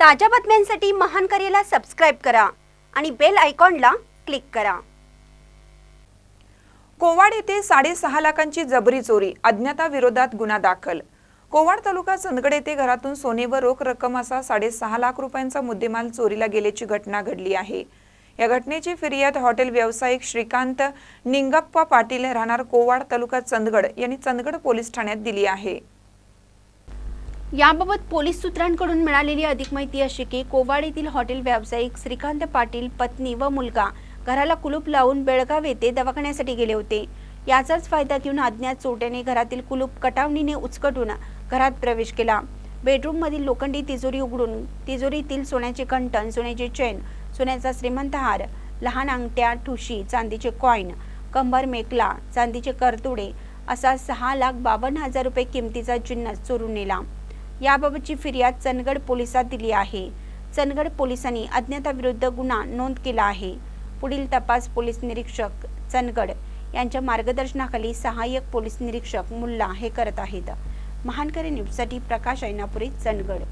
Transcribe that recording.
ताज्या बातम्यांसाठी महान करेला सबस्क्राईब करा आणि बेल आयकॉनला क्लिक करा. कोवाड येथे साडेसहा लाखांची जबरी चोरी अज्ञाताविरोधात गुन्हा दाखल. कोवाड तालुका चंदगड येथे घरातून सोने व रोख रक्कम असा साडेसहा लाख रुपयांचा मुद्देमाल चोरीला गेल्याची घटना घडली आहे. या घटनेची फिर्याद हॉटेल व्यावसायिक श्रीकांत निंगप्पा पाटील राहणार कोवाड तालुका चंदगड यांनी चंदगड पोलीस ठाण्यात दिली आहे. याबाबत पोलीस सूत्रांकडून मिळालेली अधिक माहिती अशी की कोवाड येथील हॉटेल व्यावसायिक श्रीकांत पाटील पत्नी व मुलगा घराला कुलूप लावून बेळगाव येथे दवाखान्यासाठी गेले होते. याचाच फायदा घेऊन अज्ञात चोट्याने घरातील कुलूप कटावणीने उचकटून घरात प्रवेश केला. बेडरूम मधील लोखंडी तिजोरी उघडून तिजोरीतील सोन्याचे कंटन सोन्याचे चेन सोन्याचा श्रीमंत हार लहान अंगठ्या ठुशी चांदीचे कॉईन कंबर मेकला चांदीचे करतुडे असा सहा लाख बावन्न हजार रुपये किमतीचा जिन्नस चोरून नेला. याबाबतची फिर्याद चंदगड पोलिसात दिली आहे. चंदगड पोलिसांनी अज्ञाताविरुद्ध गुन्हा नोंद केला आहे. पुढील तपास पोलीस निरीक्षक चंदगड यांच्या मार्गदर्शनाखाली सहाय्यक पोलीस निरीक्षक मुल्ला हे करत आहेत. महानकरी न्यूजसाठी प्रकाश ऐनापुरी चंदगड.